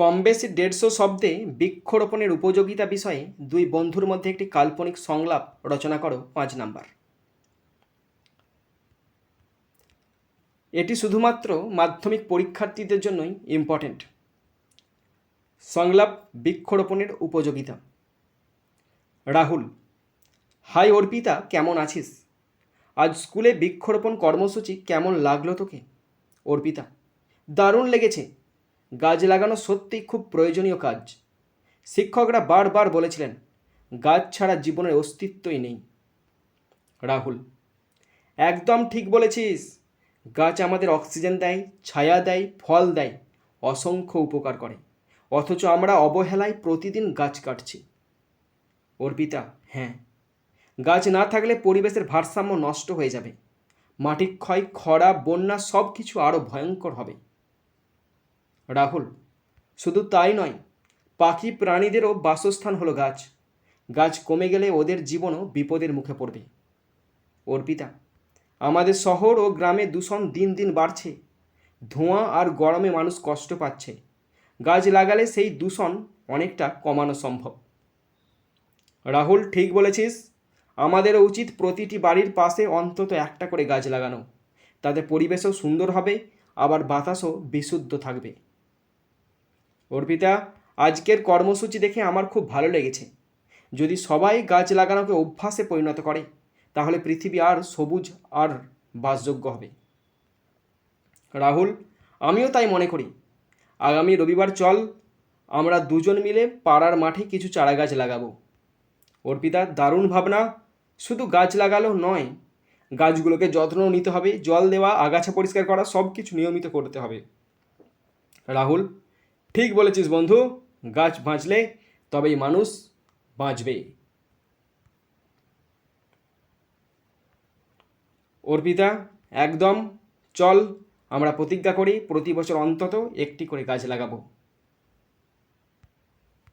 কম বেশি দেড়শো শব্দে বৃক্ষরোপণের উপযোগিতা বিষয়ে দুই বন্ধুর মধ্যে একটি কাল্পনিক সংলাপ রচনা করো পাঁচ নাম্বার। এটি শুধুমাত্র মাধ্যমিক পরীক্ষার্থীদের জন্যই ইম্পর্ট্যান্ট সংলাপ বৃক্ষরোপণের উপযোগিতা। রাহুল, হাই অর্পিতা, কেমন আছিস? আজ স্কুলে বৃক্ষরোপণ কর্মসূচি কেমন লাগল তোকে? অর্পিতা, দারুণ লেগেছে। গাছ লাগানো সত্যিই খুব প্রয়োজনীয় কাজ। শিক্ষকরা বারবার বলেছিলেন, গাছ ছাড়া জীবনের অস্তিত্বই নেই। রাহুল, একদম ঠিক বলেছিস। গাছ আমাদের অক্সিজেন দেয়, ছায়া দেয়, ফল দেয়, অসংখ্য উপকার করে। অথচ আমরা অবহেলায় প্রতিদিন গাছ কাটছি। অর্পিতা হ্যাঁ গাছ না থাকলে পরিবেশের ভারসাম্য নষ্ট হয়ে যাবে। মাটি ক্ষয়, খরা, বন্যা সব কিছু আরও ভয়ঙ্কর হবে। রাহুল, শুধু তাই নয়, পাখি প্রাণীদেরও বাসস্থান হলো গাছ। গাছ কমে গেলে ওদের জীবনও বিপদের মুখে পড়বে। অর্পিতা, আমাদের শহর ও গ্রামে দূষণ দিন দিন বাড়ছে। ধোঁয়া আর গরমে মানুষ কষ্ট পাচ্ছে। গাছ লাগালে সেই দূষণ অনেকটা কমানো সম্ভব। রাহুল, ঠিক বলেছিস, আমাদের উচিত প্রতিটি বাড়ির পাশে অন্তত একটা করে গাছ লাগানো। তাতে পরিবেশও সুন্দর হবে, আবার বাতাসও বিশুদ্ধ থাকবে। অর্পিতা, আজকের কর্মসূচি দেখে আমার খুব ভালো লেগেছে। যদি সবাই গাছ লাগানোকে অভ্যাসে পরিণত করে, তাহলে পৃথিবী আর সবুজ আর বাসযোগ্য হবে। রাহুল, আমিও তাই মনে করি। আগামী রবিবার চল, আমরা দুজন মিলে পাড়ার মাঠে কিছু চারা গাছ লাগাবো। অর্পিতা, দারুণ ভাবনা। শুধু গাছ লাগালেও নয়, গাছগুলোকে যত্ন নিতে হবে, জল দেওয়া, আগাছা পরিষ্কার করা সব কিছু নিয়মিত করতে হবে। রাহুল ঠিক বলেছিস বন্ধু, গাছ বাঁচলে তবেই মানুষ বাঁচবে। অর্পিতা, একদম চল, আমরা প্রতিজ্ঞা করি প্রতি বছর অন্তত একটি করে গাছ লাগাবো।